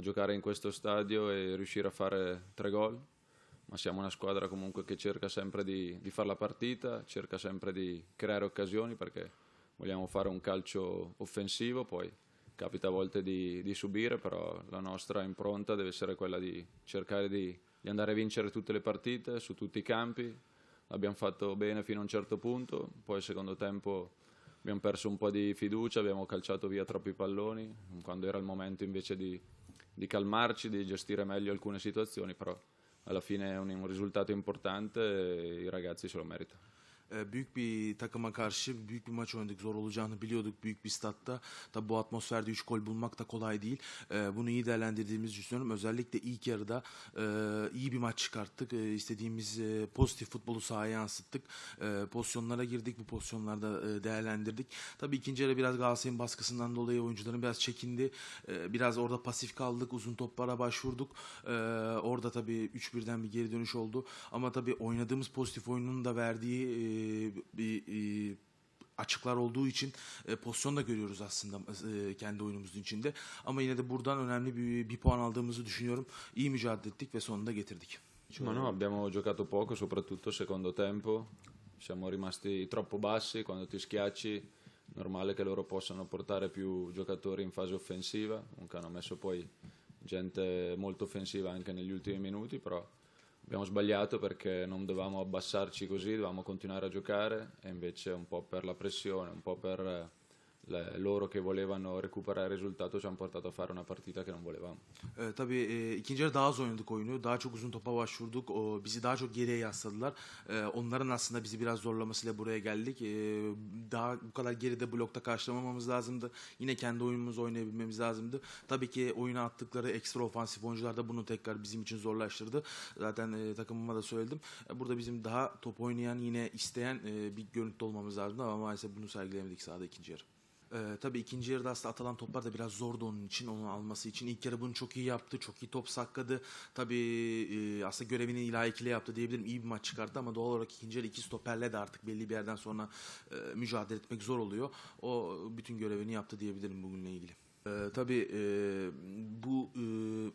giocare in questo stadio e riuscire a fare tre gol, ma siamo una squadra comunque che cerca sempre di, di fare la partita, cerca sempre di creare occasioni perché vogliamo fare un calcio offensivo, poi capita a volte di, di subire, però la nostra impronta deve essere quella di cercare di, di andare a vincere tutte le partite su tutti i campi. L'abbiamo fatto bene fino a un certo punto, poi al secondo tempo abbiamo perso un po' di fiducia, abbiamo calciato via troppi palloni, quando era il momento invece di, di calmarci, di gestire meglio alcune situazioni, però alla fine è un, un risultato importante e i ragazzi se lo meritano. Ee, büyük bir takıma karşı büyük bir maç oynadık. Zor olacağını biliyorduk büyük bir statta. Tabi bu atmosferde 3 gol bulmak da kolay değil. Ee, Bunu iyi değerlendirdiğimizi düşünüyorum. Özellikle ilk yarıda e, iyi bir maç çıkarttık. E, İstediğimiz e, pozitif futbolu sahaya yansıttık. Pozisyonlara girdik. Bu pozisyonlarda e, değerlendirdik. Tabii ikinci yarı biraz Galatasaray'ın baskısından dolayı oyuncuların biraz çekindi. Biraz orada pasif kaldık. Uzun toplara başvurduk. Orada tabii 3-1'den bir geri dönüş oldu. Ama tabii oynadığımız pozitif oyunun da verdiği bir açıklar olduğu için pozisyon da görüyoruz aslında kendi oyunumuzun içinde. Ama yine de buradan önemli bir, bir puan aldığımızı düşünüyorum. İyi mücadele ettik ve sonunda getirdik. Ma no, abbiamo giocato poco, soprattutto secondo tempo. Siamo rimasti troppo bassi, quando ti schiacci normale che loro possano portare più giocatori in fase offensiva. Comunque hanno messo poi gente molto offensiva anche negli ultimi minuti, però abbiamo sbagliato perché non dovevamo abbassarci così, dovevamo continuare a giocare e invece un po' per la pressione, un po' per eh, loro che volevano recuperare il risultato ci hanno portato a fare una partita che non volevamo. E, tabii e, ikinci yarı daha az oynadık oyunu. Daha çok uzun topa başvurduk. O, bizi daha çok geriye yasladılar. E, onların aslında bizi biraz zorlamasıyla buraya geldik. E, daha bu kadar geride blokta karşılamamamız lazımdı. Yine kendi oyunumuzu oynayabilmemiz lazımdı. Tabii ki oyuna attıkları ekstra ofansif oyuncular da bunu tekrar bizim için zorlaştırdı. Zaten e, takımıma da söyledim. E, burada bizim daha top oynayan, yine isteyen e, bir görüntü olmamız lazımdı ama maalesef bunu sergileyemedik sahada ikinci yarı. Ee, tabii ikinci yarıda aslında atılan toplar da biraz zordu onun için, onu alması için. İlk yarı bunu çok iyi yaptı, çok iyi top sakladı. Tabii e, aslında görevini layıkıyla yaptı diyebilirim. İyi bir maç çıkarttı ama doğal olarak ikinci yarı iki stoperle de artık belli bir yerden sonra e, mücadele etmek zor oluyor. O bütün görevini yaptı diyebilirim bugünle ilgili. Ee, tabii e, bu e,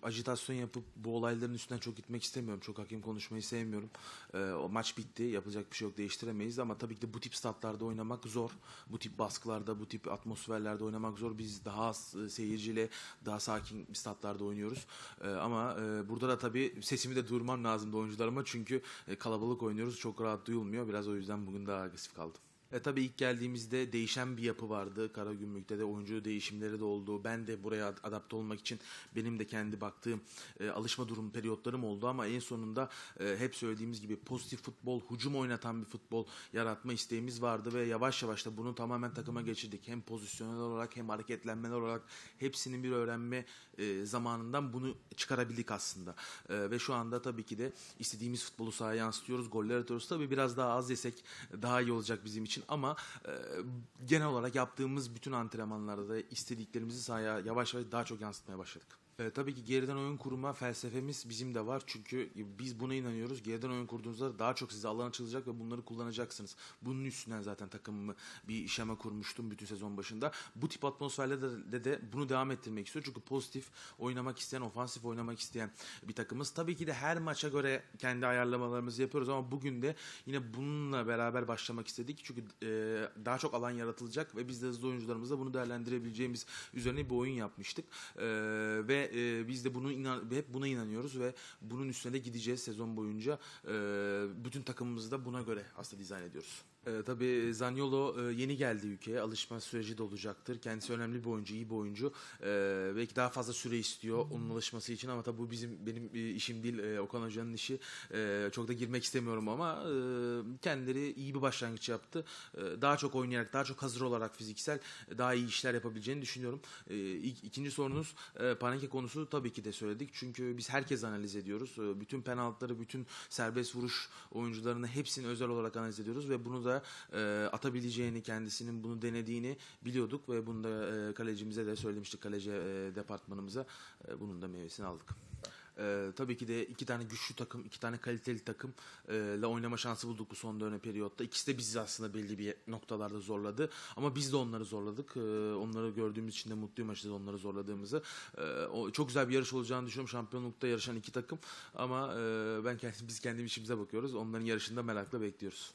ajitasyon yapıp bu olayların üstünden çok gitmek istemiyorum. Çok hakim konuşmayı sevmiyorum. Ee, o maç bitti. Yapacak bir şey yok. Değiştiremeyiz ama tabii ki de bu tip statlarda oynamak zor. Bu tip baskılarda, bu tip atmosferlerde oynamak zor. Biz daha az e, seyirciyle daha sakin statlarda oynuyoruz. Ee, ama e, burada da tabii sesimi de duyurmam lazımdı oyuncularıma. Çünkü e, kalabalık oynuyoruz. Çok rahat duyulmuyor. Biraz o yüzden bugün daha agresif kaldım. E tabii ilk geldiğimizde değişen bir yapı vardı. Karagümrük'te de oyuncu değişimleri de oldu. Ben de buraya ad- adapte olmak için benim de kendi baktığım e, alışma durum periyotlarım oldu ama en sonunda e, hep söylediğimiz gibi pozitif futbol, hücum oynatan bir futbol yaratma isteğimiz vardı ve yavaş yavaş da bunu tamamen takıma geçirdik. Hem pozisyonel olarak hem hareketlenmeler olarak hepsinin bir öğrenme e, zamanından bunu çıkarabildik aslında. E, ve şu anda tabii ki de istediğimiz futbolu sahaya yansıtıyoruz, goller atıyoruz. Tabii biraz daha az yesek daha iyi olacak bizim için ama e, genel olarak yaptığımız bütün antrenmanlarda da istediklerimizi sahaya yavaş yavaş daha çok yansıtmaya başladık. E, tabii ki geriden oyun kurma felsefemiz bizim de var. Çünkü biz buna inanıyoruz. Geriden oyun kurduğunuzda daha çok size alan açılacak ve bunları kullanacaksınız. Bunun üstünden zaten takımımı bir şema kurmuştum bütün sezon başında. Bu tip atmosferlerde de, de bunu devam ettirmek istiyor. Çünkü pozitif oynamak isteyen, ofansif oynamak isteyen bir takımız. Tabii ki de her maça göre kendi ayarlamalarımızı yapıyoruz ama bugün de yine bununla beraber başlamak istedik. Çünkü e, daha çok alan yaratılacak ve biz de hızlı oyuncularımızla bunu değerlendirebileceğimiz üzerine bir oyun yapmıştık. E, ve e, biz de bunu inan hep buna inanıyoruz ve bunun üstüne de gideceğiz sezon boyunca. E, bütün takımımızı da buna göre aslında dizayn ediyoruz. E, tabii Zaniolo e, yeni geldi ülkeye. Alışma süreci de olacaktır. Kendisi önemli bir oyuncu, iyi bir oyuncu. E, belki daha fazla süre istiyor onun alışması için ama tabii bu bizim benim e, işim değil. E, Okan Hoca'nın işi. E, çok da girmek istemiyorum ama e, kendileri iyi bir başlangıç yaptı. E, daha çok oynayarak, daha çok hazır olarak fiziksel daha iyi işler yapabileceğini düşünüyorum. E, ikinci sorunuz e, Panenke konusu tabii ki de söyledik. Çünkü biz herkes analiz ediyoruz. E, bütün penaltıları, bütün serbest vuruş oyuncularını hepsini özel olarak analiz ediyoruz ve bunu da e, atabileceğini, kendisinin bunu denediğini biliyorduk ve bunu da e, kalecimize de söylemiştik kaleci e, departmanımıza. E, bunun da meyvesini aldık. Ee, tabii ki de iki tane güçlü takım, iki tane kaliteli takım e, oynama şansı bulduk bu son dönem periyotta. İkisi de bizi aslında belli bir noktalarda zorladı. Ama biz de onları zorladık. Ee, onları gördüğümüz için de mutluyum açıkçası onları zorladığımızı. Ee, o çok güzel bir yarış olacağını düşünüyorum. Şampiyonlukta yarışan iki takım. Ama e, ben kendim, biz kendi işimize bakıyoruz. Onların yarışında merakla bekliyoruz.